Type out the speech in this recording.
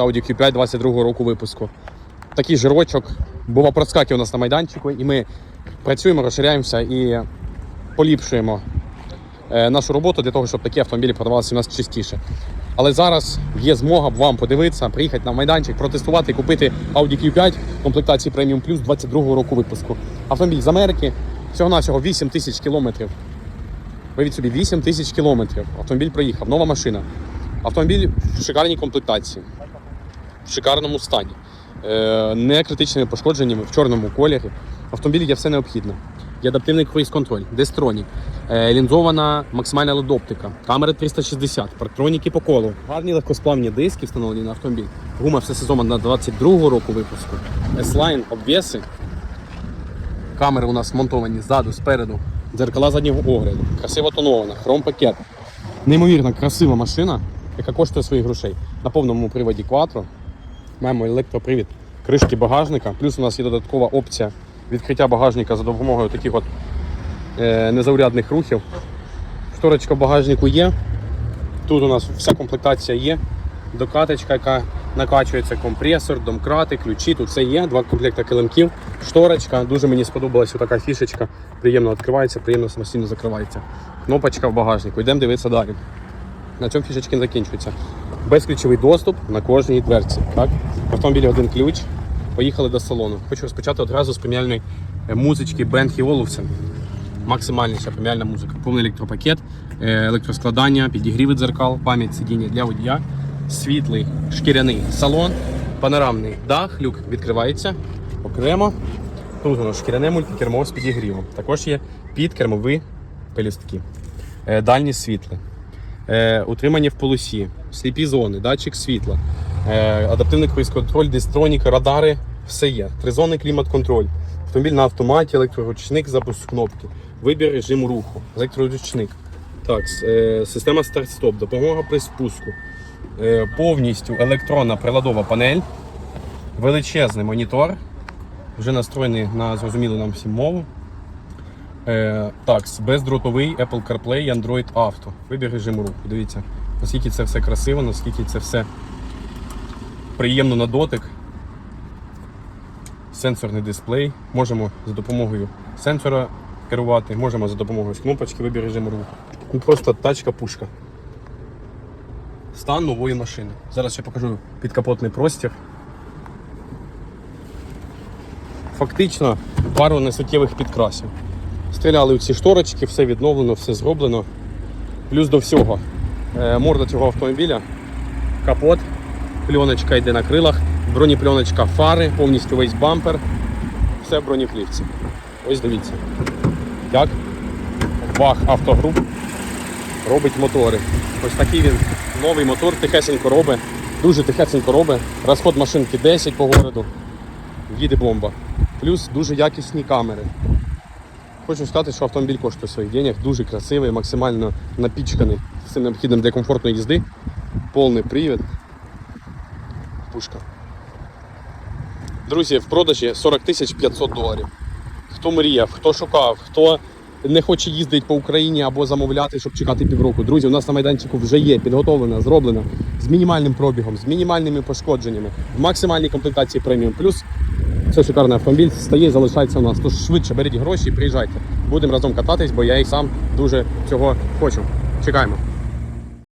Audi Q5 22 року випуску. Такий жирочок був проскаків у нас на майданчику, і ми працюємо, розширяємося і поліпшуємо е, нашу роботу для того, щоб такі автомобілі продавалися у нас частіше. Але зараз є змога вам подивитися, приїхати на майданчик, протестувати і купити Audi Q5 комплектації Premium Plus 22-го року випуску. Автомобіль з Америки, всього-навсього 8 тисяч кілометрів. Вивіть собі 8 тисяч кілометрів. Автомобіль проїхав, нова машина. Автомобіль в шикарній комплектації, в шикарному стані, е, не критичними пошкодженнями, в чорному кольорі. В автомобілі є все необхідне. Є адаптивний круїз-контроль, дестронік, е, лінзована максимальна ледоптика, камери 360, парктроніки по колу, гарні легкосплавні диски встановлені на автомобіль. Гума все сезон на 22-го року випуску. S-Line, обвеси. Камери у нас монтовані ззаду, спереду. Дзеркала заднього огляду. Красиво тонована, хром-пакет. Неймовірно красива машина, яка коштує своїх грошей. На повному приводі Quattro. Маємо електропривід кришки багажника. Плюс у нас є додаткова опція відкриття багажника за допомогою таких от е, незаурядних рухів. Шторочка в багажнику є. Тут у нас вся комплектація є. Докаточка, яка накачується, компресор, домкрати, ключі. Тут все є. Два комплекти килимків, шторочка. Дуже мені сподобалася така фішечка. Приємно відкривається, приємно самостійно закривається. Кнопочка в багажнику. Йдемо дивитися далі. На цьому фішечки не закінчуються. Безключовий доступ на кожній дверці. Так? Автомобілі один ключ. Поїхали до салону. Хочу розпочати одразу з преміальної е, музички Бенхі Олufsen. Максимальніша преміальна музика. Повний електропакет, е, електроскладання, підігріви дзеркал, пам'ять сидіння для водія, світлий шкіряний салон, панорамний дах, люк відкривається окремо. Тут воно шкіряне мультикермо з підігрівом. Також є підкермові пелюстки. Е, Дальні світли. Утримання в полосі, сліпі зони, датчик світла, адаптивний круїз-контроль, дистроніка, радари, все є. Тризонний клімат-контроль. Автомобіль на автоматі, електроручник, запуск кнопки, вибір режиму руху, електроручник. Так, е, система старт-стоп, допомога при спуску. Е, повністю електронна приладова панель, величезний монітор, вже настроєний на зрозумілу нам всім мову. Е, так, бездротовий Apple CarPlay Android Auto. Вибір режиму руху. Дивіться, наскільки це все красиво, наскільки це все приємно на дотик. Сенсорний дисплей. Можемо за допомогою сенсора керувати, можемо за допомогою кнопочки вибір режиму руху. Ну, просто тачка-пушка. Стан нової машини. Зараз ще покажу підкапотний простір. Фактично пару несуттєвих підкрасів. Стріляли у ці шторочки, все відновлено, все зроблено. Плюс до всього. е, Морда цього автомобіля, капот, пленочка йде на крилах, бронепленочка фари, повністю весь бампер, все в бронеплівці. Ось дивіться. Як Вах Автогруп робить мотори. Ось такий він новий мотор, тихесенько робить, дуже тихесенько робить. Розход машинки 10 по городу. Їде бомба. Плюс дуже якісні камери. Хочу сказати, що автомобіль коштує своїх денег, дуже красивий, максимально напічканий всім необхідним для комфортної їзди. Повний привід. Пушка. Друзі, в продажі 40 тисяч 500 доларів. Хто мріяв, хто шукав, хто не хоче їздити по Україні або замовляти, щоб чекати півроку. Друзі, у нас на майданчику вже є підготовлена, зроблена з мінімальним пробігом, з мінімальними пошкодженнями, в максимальній комплектації преміум плюс. Це шикарний автомобіль, стає залишається у нас. Тож швидше беріть гроші і приїжджайте. Будемо разом кататись, бо я і сам дуже цього хочу. Чекаємо.